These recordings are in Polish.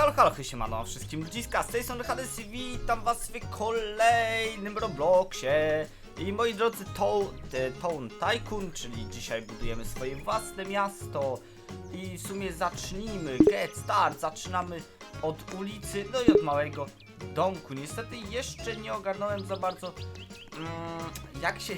Halo, halo, siemano wszystkim ludziska, z tej strony Hades i witam was w kolejnym Robloxie. I moi drodzy, to, e, Town Tycoon, czyli dzisiaj budujemy swoje własne miasto. I w sumie zacznijmy, get start, zaczynamy od ulicy, no i od małego domku. Niestety jeszcze nie ogarnąłem za bardzo, mm, jak się,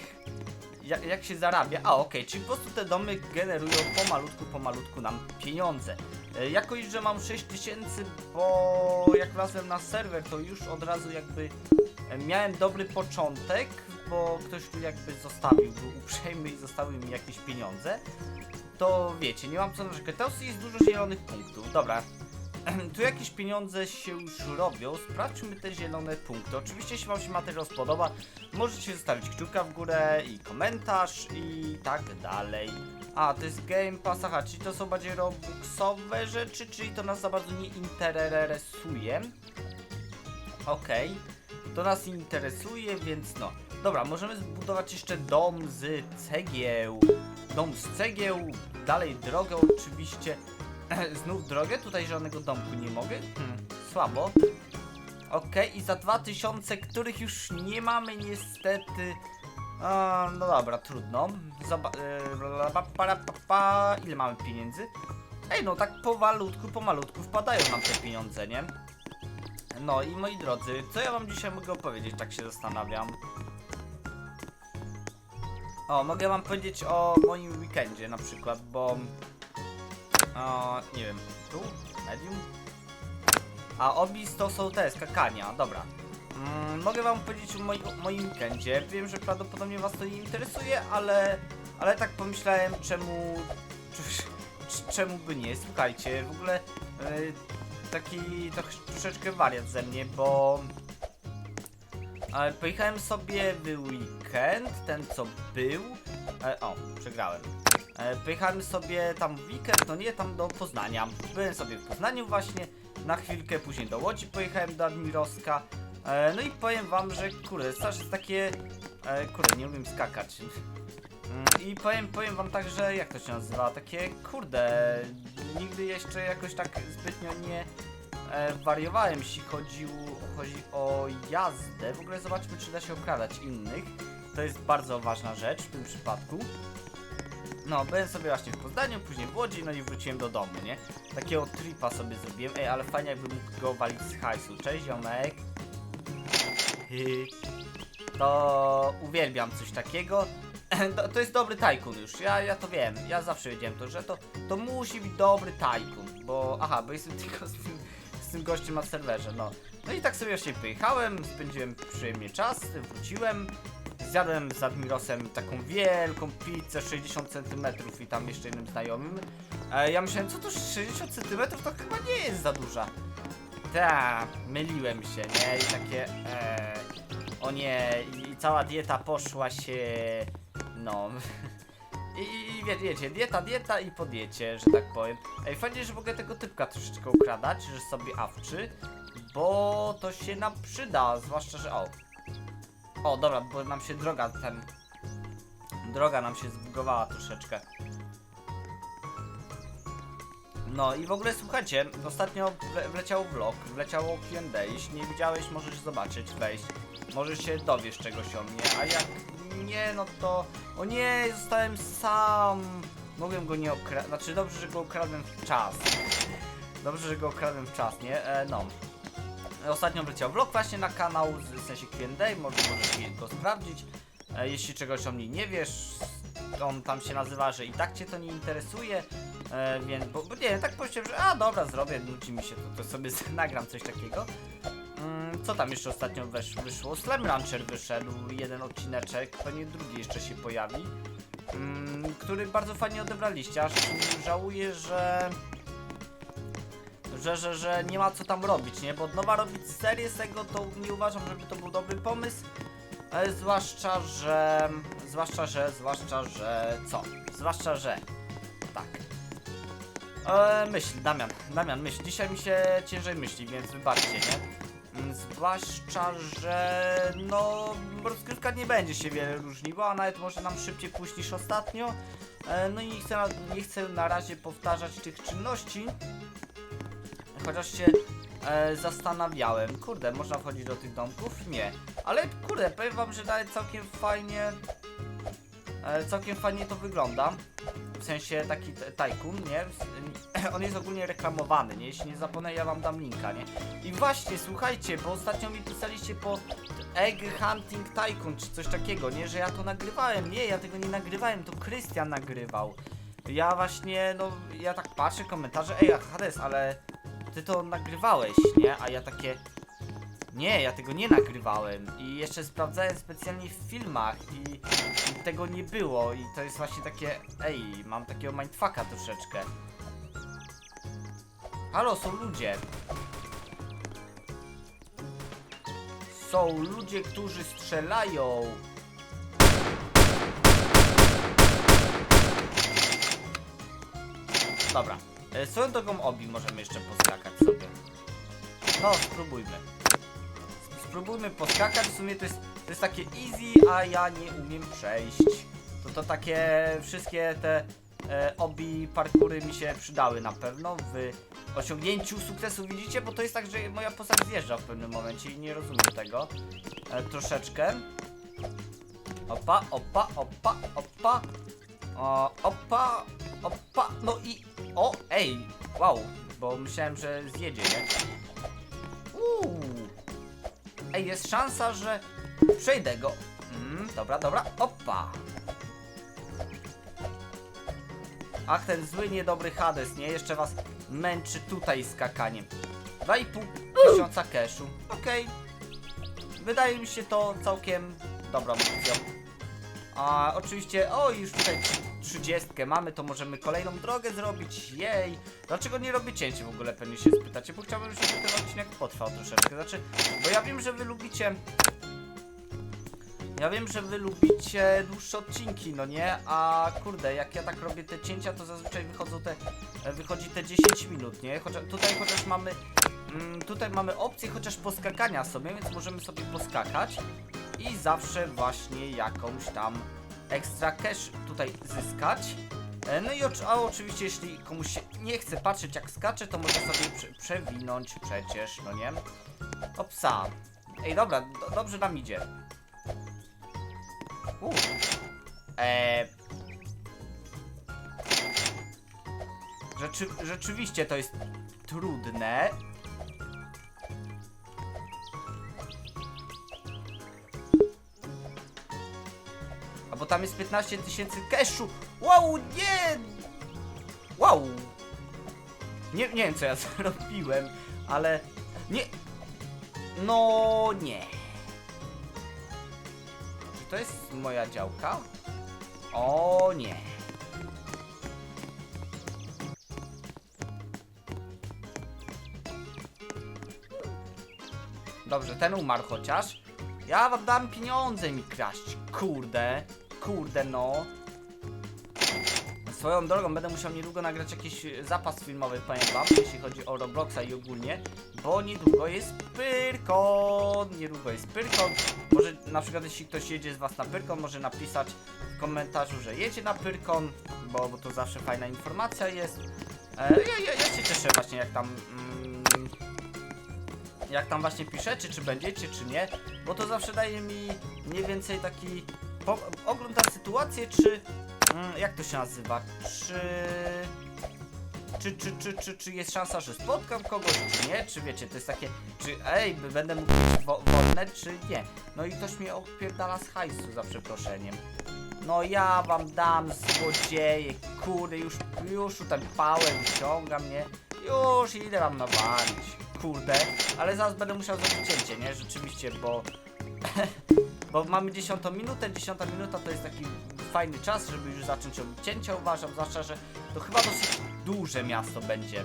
jak, jak się zarabia. A okej, czyli po prostu te domy generują pomalutku, pomalutku nam pieniądze. E, Jako iż, że mam 6000, bo jak wlazłem na serwer, to już od razu jakby e, miałem dobry początek, bo ktoś tu jakby zostawił, był uprzejmy i zostawił mi jakieś pieniądze. To wiecie, nie mam co narzekać. Teraz jest dużo zielonych punktów. Dobra, tu jakieś pieniądze się już robią. Sprawdźmy te zielone punkty. Oczywiście, jeśli Wam się materiał spodoba, możecie zostawić kciuka w górę i komentarz i tak dalej. A, to jest Game Pass, aha, czyli to są bardziej robuxowe rzeczy, czyli to nas za bardzo nie interesuje. Okej, to nas interesuje, więc no. Dobra, możemy zbudować jeszcze dom z cegieł. Dom z cegieł, dalej drogę oczywiście. Znów drogę? Tutaj żadnego domku nie mogę? Hmm, słabo. Okej, i za 2000, których już nie mamy niestety. A, no dobra, trudno. Zoba pa. Ile mamy pieniędzy? Ej, no tak pomalutku, pomalutku wpadają nam te pieniądze, nie? No i moi drodzy, co ja wam dzisiaj mogę opowiedzieć, tak się zastanawiam. O, mogę wam powiedzieć o moim weekendzie na przykład, bo... O, nie wiem, tu? Medium? A obis to są te skakania, dobra. Mm, mogę wam powiedzieć o, moi, o moim weekendzie. Wiem, że prawdopodobnie was to nie interesuje, ale, ale tak pomyślałem, czemu, czemu by nie. Słuchajcie, w ogóle e, taki troch- troszeczkę wariat ze mnie, bo e, pojechałem sobie w weekend, ten co był. E, o, przegrałem. E, pojechałem sobie tam w weekend, no nie, tam do Poznania. Byłem sobie w Poznaniu właśnie, na chwilkę później do Łodzi pojechałem do Admirowska. E, no i powiem wam, że kurde, straż jest takie... E, kurde, nie umiem skakać. Mm, I powiem, powiem wam tak, że jak to się nazywa? Takie kurde, nigdy jeszcze jakoś tak zbytnio nie e, wariowałem, jeśli chodził, chodzi o jazdę. W ogóle zobaczmy, czy da się okradać innych. To jest bardzo ważna rzecz w tym przypadku. No, byłem sobie właśnie w Poznaniu, później w Łodzi, no i wróciłem do domu, nie? Takiego tripa sobie zrobiłem. Ej, ale fajnie jakbym mógł go walić z hajsu. Cześć, ziomek. To uwielbiam coś takiego. To, to jest dobry tajkun już, ja, ja to wiem, ja zawsze wiedziałem to, że to, to musi być dobry tajkun, bo aha, bo jestem tylko z tym, z tym gościem na serwerze, no. No i tak sobie właśnie pojechałem, spędziłem przyjemnie czas, wróciłem, zjadłem z Admirosem taką wielką pizzę 60 cm i tam jeszcze jednym znajomym. E, ja myślałem, co to 60 cm to chyba nie jest za duża. Ta, myliłem się, nie? I takie, e, o nie, i cała dieta poszła się, no. I, i wie, wiecie, dieta, dieta i po diecie, że tak powiem. Ej, fajnie, że mogę tego typka troszeczkę ukradać, że sobie awczy, bo to się nam przyda, zwłaszcza, że o. O, dobra, bo nam się droga ten... Droga nam się zbugowała troszeczkę. No i w ogóle słuchajcie, ostatnio wle wleciał vlog, wleciało Q&A, jeśli nie widziałeś możesz zobaczyć, wejść, możesz się dowiesz czegoś o mnie, a jak nie, no to... O nie, zostałem sam! Mogłem go nie okradać, znaczy dobrze, że go okradłem w czas. Dobrze, że go okradłem w czas, nie? E, no. Ostatnio wleciał vlog właśnie na kanał, w sensie Q&A, możesz, możesz go sprawdzić. E, jeśli czegoś o mnie nie wiesz, on tam się nazywa, że i tak cię to nie interesuje, e, więc, bo, bo nie, tak powiedziałem, że a dobra, zrobię, nudzi mi się, to, to sobie nagram coś takiego. Mm, co tam jeszcze ostatnio wesz, wyszło? Slam Rancher wyszedł, jeden odcineczek, pewnie drugi jeszcze się pojawi, mm, który bardzo fajnie odebraliście, aż żałuję, że że, że, że nie ma co tam robić, nie? Bo od nowa robić serię z tego to nie uważam, żeby to był dobry pomysł. E, zwłaszcza, że. Zwłaszcza, że. Zwłaszcza, że. Co? Zwłaszcza, że. Tak. E, myśl, Damian, Damian, myśl. Dzisiaj mi się ciężej myśli, więc wybaczcie, nie? Mm, Zwłaszcza, że no rozgrywka nie będzie się wiele różniła, a nawet może nam szybciej pójść niż ostatnio. E, no i nie chcę, nie chcę na razie powtarzać tych czynności. Chociaż się e, zastanawiałem. Kurde, można wchodzić do tych domków? Nie. Ale kurde, powiem wam, że nawet całkiem fajnie. E, całkiem fajnie to wygląda. W sensie taki tajkun, nie? On jest ogólnie reklamowany, nie? Jeśli nie zapomnę, ja wam dam linka, nie? I właśnie, słuchajcie, bo ostatnio mi pisaliście po Egg Hunting Tycoon, czy coś takiego, nie? Że ja to nagrywałem. Nie, ja tego nie nagrywałem, to Krystian nagrywał. Ja właśnie, no, ja tak patrzę komentarze, ej, Hades, ale ty to nagrywałeś, nie? A ja takie, nie, ja tego nie nagrywałem i jeszcze sprawdzałem specjalnie w filmach i, i tego nie było i to jest właśnie takie, ej, mam takiego mindfucka troszeczkę. Halo, są ludzie. Są ludzie, którzy strzelają. Dobra. E, Swoją drogą obi możemy jeszcze poskakać sobie. No, spróbujmy. Sp- Spróbujmy poskakać. W sumie to jest, to jest takie easy, a ja nie umiem przejść. To to takie wszystkie te e, obi parkury mi się przydały na pewno w osiągnięciu sukcesu. Widzicie? Bo to jest tak, że moja postać zjeżdża w pewnym momencie i nie rozumiem tego. E, troszeczkę. Opa, opa, opa, opa. O, opa, opa, no i... O, ej, wow, bo myślałem, że zjedzie, nie? Uuu. Ej, jest szansa, że przejdę go. Mm, dobra, dobra, opa. Ach, ten zły, niedobry Hades, nie? Jeszcze was męczy tutaj skakaniem. 2,5 tysiąca cashu. Okej. Wydaje mi się to całkiem dobrą opcją. A oczywiście, o już tutaj trzydziestkę mamy, to możemy kolejną drogę zrobić, jej. Dlaczego nie robię cięcie w ogóle, pewnie się spytacie, bo chciałbym, żeby ten odcinek potrwał troszeczkę, znaczy, bo ja wiem, że wy lubicie... Ja wiem, że wy lubicie dłuższe odcinki, no nie? A kurde, jak ja tak robię te cięcia, to zazwyczaj wychodzą te, wychodzi te 10 minut, nie? Tutaj chociaż mamy, mm, tutaj mamy opcję chociaż poskakania sobie, więc możemy sobie poskakać i zawsze właśnie jakąś tam ekstra cash tutaj zyskać. E, No i a oczywiście jeśli komuś nie chce patrzeć jak skacze, to można sobie prze przewinąć przecież, no nie? O psa. Ej, dobra, do dobrze nam idzie. U. Eee. Rzeczy rzeczywiście to jest trudne. Bo tam jest 15 tysięcy cashu. Wow, nie! Wow! Nie, nie wiem co ja zrobiłem, ale nie. No nie. Czy to jest moja działka? O nie. Dobrze, ten umarł chociaż. Ja wam dam pieniądze mi kraść. Kurde, kurde no. Swoją drogą będę musiał niedługo nagrać jakiś e, zapas filmowy, powiem wam, jeśli chodzi o Robloxa i ogólnie, bo niedługo jest Pyrkon, niedługo jest Pyrkon. Może na przykład jeśli ktoś jedzie z was na Pyrkon, może napisać w komentarzu, że jedzie na Pyrkon, bo, bo to zawsze fajna informacja jest. E, ja, ja, ja się cieszę właśnie jak tam... Mm, jak tam właśnie piszecie, czy będziecie, czy nie, bo to zawsze daje mi mniej więcej taki po, ogląda sytuację, czy mm, jak to się nazywa, czy czy, czy, czy, czy, czy jest szansa, że spotkam kogoś, czy nie, czy wiecie, to jest takie, czy ej, będę mógł być wo czy nie. No i ktoś mnie odpierdala z hajsu, za przeproszeniem. No ja wam dam złodzieje, kurde, już, już tutaj pałę wyciągam, nie? Już idę wam nawalić, kurde, ale zaraz będę musiał zrobić cięcie, nie? Rzeczywiście, bo... bo mamy 10 minutę, 10 minuta to jest taki fajny czas, żeby już zacząć robić cięcia, uważam, zwłaszcza, że to chyba dosyć duże miasto będzie.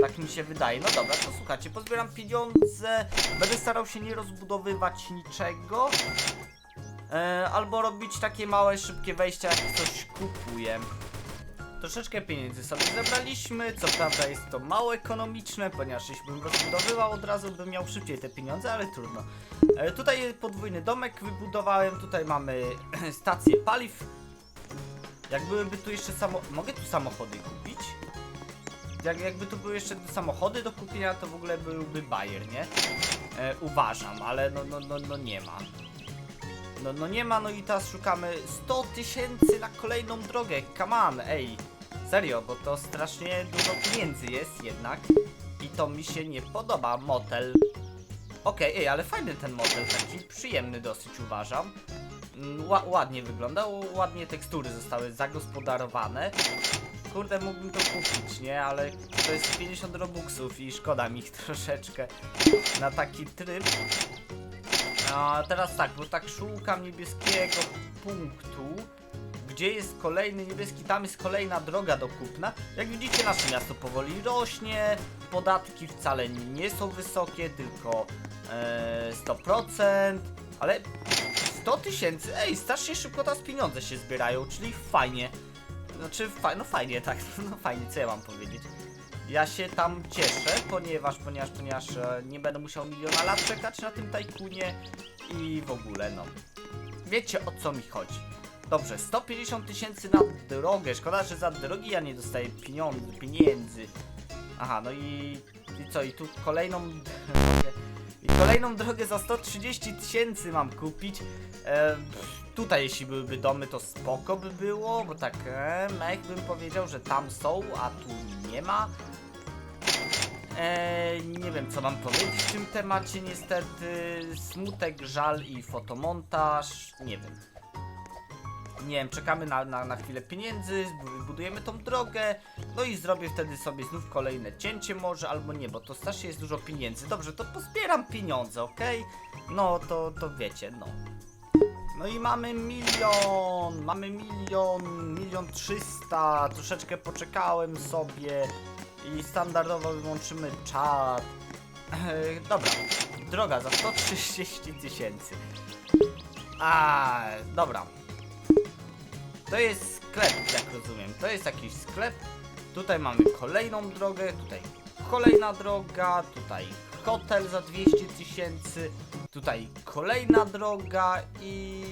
Tak mi się wydaje. No dobra, to słuchajcie, pozbieram pieniądze, będę starał się nie rozbudowywać niczego. E, albo robić takie małe, szybkie wejścia, jak coś kupuję. Troszeczkę pieniędzy sobie zebraliśmy, co prawda jest to mało ekonomiczne, ponieważ jeśli bym rozbudowywał od razu, bym miał szybciej te pieniądze, ale trudno. E, tutaj podwójny domek wybudowałem, tutaj mamy stację paliw. Jak byłyby tu jeszcze samo... Mogę tu samochody kupić? jak, jakby tu były jeszcze samochody do kupienia, to w ogóle byłby bajer, nie? E, uważam, ale no, no, no, no nie ma. No, no nie ma, no i teraz szukamy 100 tysięcy na kolejną drogę, come on, ej. Serio, bo to strasznie dużo pieniędzy jest jednak. I to mi się nie podoba, motel. Okej, ej, ale fajny ten motel, taki przyjemny dosyć uważam. Mm, Ła, ładnie wygląda, ładnie tekstury zostały zagospodarowane. Kurde, mógłbym to kupić, nie? Ale to jest 50 robuxów i szkoda mi ich troszeczkę na taki tryb. A teraz tak, bo tak szukam niebieskiego punktu. Gdzie jest kolejny niebieski, tam jest kolejna droga do kupna. Jak widzicie, nasze miasto powoli rośnie. Podatki wcale nie są wysokie, tylko e, 100%. Ale 100 tysięcy, ej, strasznie szybko teraz pieniądze się zbierają, czyli fajnie. Znaczy, fa no fajnie, tak, no fajnie, co ja mam powiedzieć. Ja się tam cieszę, ponieważ, ponieważ, ponieważ e, nie będę musiał miliona lat czekać na tym tajkunie i w ogóle, no. Wiecie o co mi chodzi. Dobrze, 150 tysięcy na drogę. Szkoda, że za drogi ja nie dostaję pieniędzy. Aha, no i, i co? I tu kolejną drogę. I kolejną drogę za 130 tysięcy mam kupić. E, tutaj jeśli byłyby domy, to spoko by było, bo tak e, mech bym powiedział, że tam są, a tu nie ma. E, nie wiem co mam powiedzieć w tym temacie niestety. Smutek, żal i fotomontaż. Nie wiem. Nie wiem, czekamy na, na, na chwilę pieniędzy, budujemy tą drogę, no i zrobię wtedy sobie znów kolejne cięcie może, albo nie, bo to strasznie jest dużo pieniędzy. Dobrze, to pozbieram pieniądze, okej? No, to, to wiecie, no. No i mamy milion, mamy milion, milion trzysta, troszeczkę poczekałem sobie i standardowo wyłączymy czat. Dobra, droga za 130 tysięcy. A, dobra. To jest sklep, jak rozumiem. To jest jakiś sklep. Tutaj mamy kolejną drogę, tutaj kolejna droga, tutaj hotel za 200 tysięcy, tutaj kolejna droga i...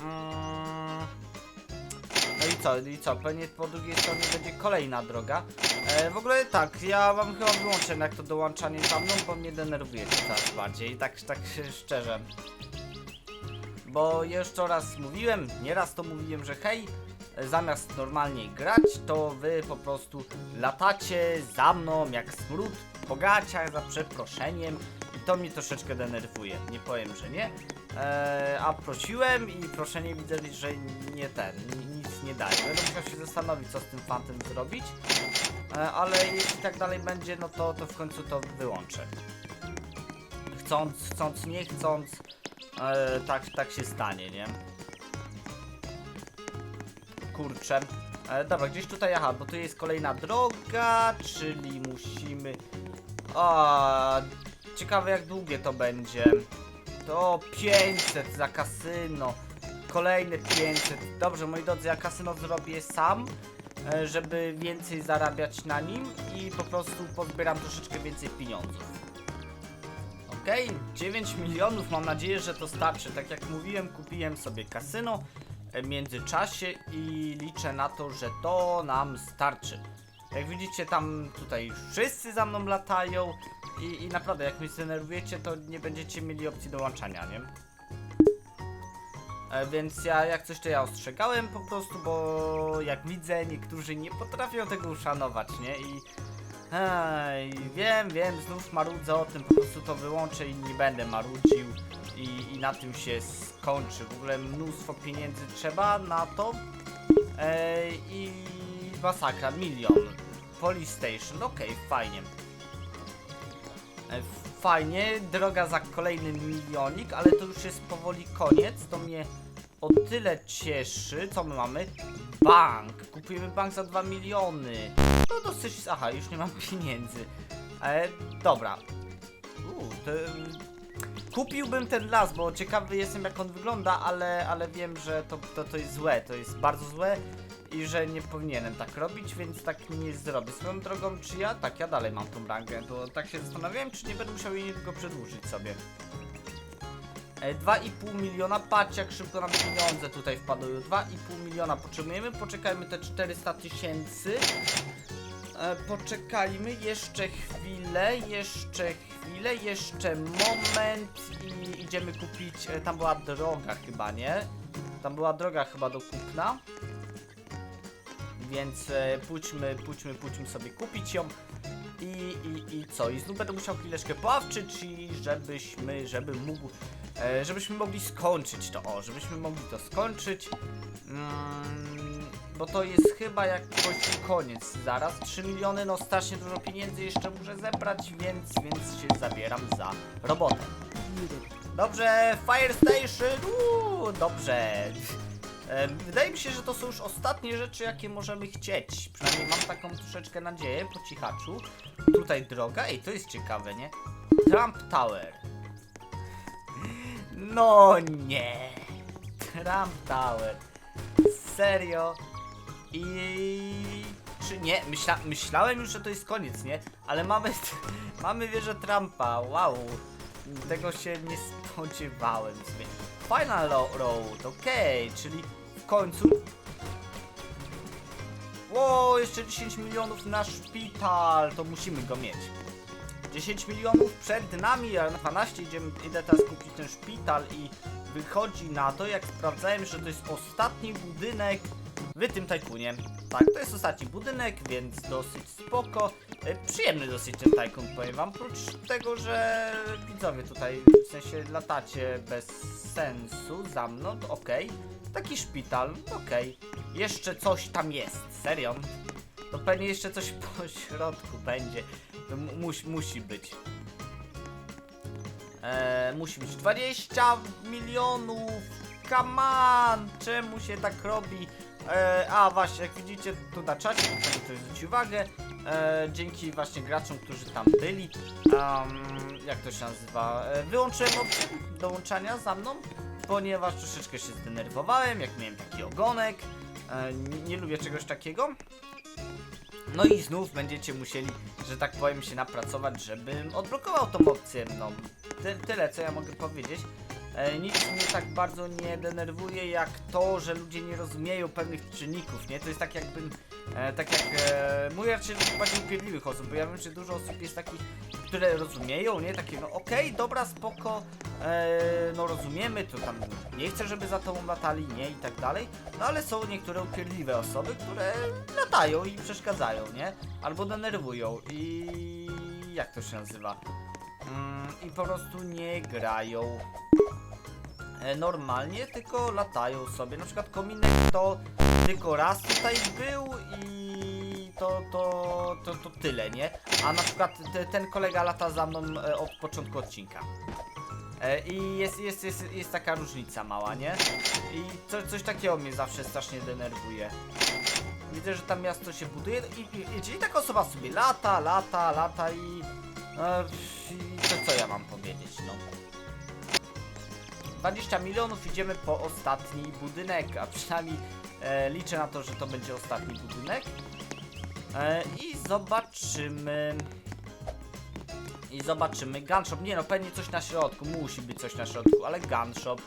Mm, no i co, i co, pewnie po drugiej stronie będzie kolejna droga. E, w ogóle tak, ja wam chyba wyłączę jednak to dołączanie za mną, bo mnie denerwuje to coraz bardziej, tak, tak szczerze. Bo jeszcze raz mówiłem, nieraz to mówiłem, że hej, zamiast normalnie grać, to wy po prostu latacie za mną jak smród po gaciach za przeproszeniem i to mnie troszeczkę denerwuje, nie powiem, że nie. Eee, a prosiłem i proszenie widzę, że nie ten, ni- nic nie daje. Będę musiał się zastanowić, co z tym fantem zrobić, e, ale jeśli tak dalej będzie, no to, to w końcu to wyłączę. Chcąc, chcąc, nie chcąc, tak, tak się stanie, nie? Kurczę. E, dobra, gdzieś tutaj, aha, bo tu jest kolejna droga, czyli musimy... O, ciekawe jak długie to będzie. To 500 za kasyno. Kolejne 500. Dobrze, moi drodzy, ja kasyno zrobię sam, e, żeby więcej zarabiać na nim i po prostu pozbieram troszeczkę więcej pieniądzów. Okej, 9 milionów, mam nadzieję, że to starczy. Tak jak mówiłem, kupiłem sobie kasyno w międzyczasie i liczę na to, że to nam starczy. Jak widzicie, tam tutaj wszyscy za mną latają i, i naprawdę, jak mnie zdenerwujecie, to nie będziecie mieli opcji dołączania, nie? E, więc ja, jak coś, to ja ostrzegałem po prostu, bo jak widzę, niektórzy nie potrafią tego uszanować, nie? I Ej, wiem, wiem, znów marudzę o tym, po prostu to wyłączę i nie będę marudził i, i na tym się skończy. W ogóle mnóstwo pieniędzy trzeba na to Ej, i masakra, milion. Police Station, okej, fajnie. E, Fajnie, droga za kolejny milionik, ale to już jest powoli koniec, to mnie o tyle cieszy. Co my mamy? Bank, kupujemy bank za 2 miliony. No dosyć, aha, już nie mam pieniędzy. E, dobra. To... Kupiłbym ten las, bo ciekawy jestem jak on wygląda, ale, ale wiem, że to, to, to jest złe, to jest bardzo złe i że nie powinienem tak robić, więc tak nie zrobię. Swoją drogą, czy ja? Tak, ja dalej mam tą rangę, to tak się zastanawiałem, czy nie będę musiał jej niedługo przedłużyć sobie. E, 2,5 miliona, patrz jak szybko nam pieniądze tutaj wpadają. 2,5 miliona potrzebujemy, poczekajmy te 400 tysięcy. E, poczekajmy jeszcze chwilę, jeszcze chwilę, jeszcze moment i idziemy kupić. E, tam była droga chyba, nie? Tam była droga chyba do kupna. Więc e, pójdźmy, pójdźmy, pójdźmy sobie kupić ją. I, i, I co? I znów będę musiał chwileczkę poławczyć i żebyśmy, żeby mógł, żebyśmy mogli skończyć to, o, żebyśmy mogli to skończyć. Mm, bo to jest chyba jakoś koniec zaraz. 3 miliony, no strasznie dużo pieniędzy jeszcze muszę zebrać, więc, więc się zabieram za robotę. Dobrze, Fire Station, uuu, dobrze. Wydaje mi się, że to są już ostatnie rzeczy, jakie możemy chcieć. Przynajmniej mam taką troszeczkę nadzieję po cichaczu. Tutaj droga, ej, to jest ciekawe, nie? Trump Tower. No nie. Trump Tower. Serio? I... Czy nie? Myśla, myślałem już, że to jest koniec, nie? Ale mamy... mamy wieżę Trumpa, wow. Tego się nie spodziewałem. Final Ro- Road, okej, czyli w końcu... Ło, jeszcze 10 milionów na szpital, to musimy go mieć. 10 milionów przed nami, a na 12 idziemy, idę teraz kupić ten szpital i wychodzi na to, jak sprawdzałem, że to jest ostatni budynek w tym tajkunie. Tak, to jest ostatni budynek, więc dosyć spoko. E, Przyjemny dosyć ten tajkun, powiem wam, oprócz tego, że widzowie tutaj w sensie latacie bez sensu za mną, to okej. Taki szpital, okej. Jeszcze coś tam jest, serio. To pewnie jeszcze coś po środku będzie. To mu- musi, musi być. Eee, musi być 20 milionów. Come on! Czemu się tak robi? Eee, a właśnie, jak widzicie tu na czacie, to ktoś zwróci uwagę. Eee, dzięki właśnie graczom, którzy tam byli. Um, jak to się nazywa? Eee, wyłączyłem opcję dołączania za mną, ponieważ troszeczkę się zdenerwowałem, jak miałem taki ogonek. Eee, nie, nie lubię czegoś takiego. No i znów będziecie musieli, że tak powiem, się napracować, żebym odblokował tą opcję. No, ty, tyle co ja mogę powiedzieć. E, nic mnie tak bardzo nie denerwuje jak to, że ludzie nie rozumieją pewnych czynników, nie? To jest tak jakbym, e, tak jak e, mówię raczej bardziej upierdliwych osób, bo ja wiem, że dużo osób jest takich, które rozumieją, nie? Takie, no okej, dobra, spoko, e, no rozumiemy, to tam nie chcę, żeby za tobą latali, nie? I tak dalej. No ale są niektóre upierdliwe osoby, które latają i przeszkadzają, nie? Albo denerwują i jak to się nazywa? Mm, I po prostu nie grają normalnie, tylko latają sobie. Na przykład kominek to tylko raz tutaj był i to, to, to, to tyle, nie? A na przykład te, ten kolega lata za mną e, od początku odcinka. E, I jest, jest, jest, jest taka różnica mała, nie? I co, coś takiego mnie zawsze strasznie denerwuje. Widzę, że tam miasto się buduje i, i, taka osoba sobie lata, lata, lata i... E, I to co ja mam powiedzieć, no. 20 milionów idziemy po ostatni budynek, a przynajmniej e, liczę na to, że to będzie ostatni budynek. E, I zobaczymy. I zobaczymy. Gunshop, nie no, pewnie coś na środku, musi być coś na środku, ale gunshop.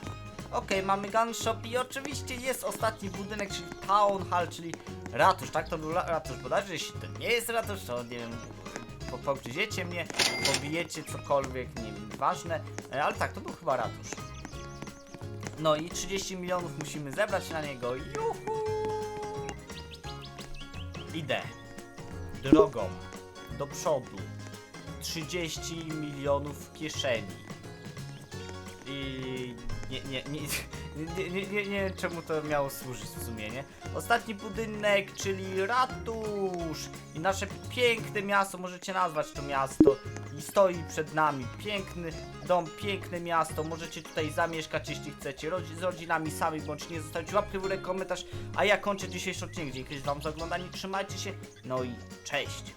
Okej, mamy gunshop i oczywiście jest ostatni budynek, czyli Town Hall, czyli ratusz, tak? To był ratusz bodajże, jeśli to nie jest ratusz, to nie wiem, po- pogryziecie mnie, pobijecie cokolwiek, nie wiem, ważne, E, ale tak, to był chyba ratusz. No i 30 milionów musimy zebrać na niego. Juhu! Idę. Drogą. Do przodu. 30 milionów w kieszeni. I nie, nie, nie, nie, nie, nie, nie wiem czemu to miało służyć w sumie, nie? Ostatni budynek, czyli ratusz. I nasze piękne miasto, możecie nazwać to miasto. I stoi przed nami piękny dom, piękne miasto. Możecie tutaj zamieszkać, jeśli chcecie. Rodzi z rodzinami sami, bądź nie zostawić łapkę w górę, komentarz. A ja kończę dzisiejszy odcinek. Dzięki wam za oglądanie. Trzymajcie się. No i cześć.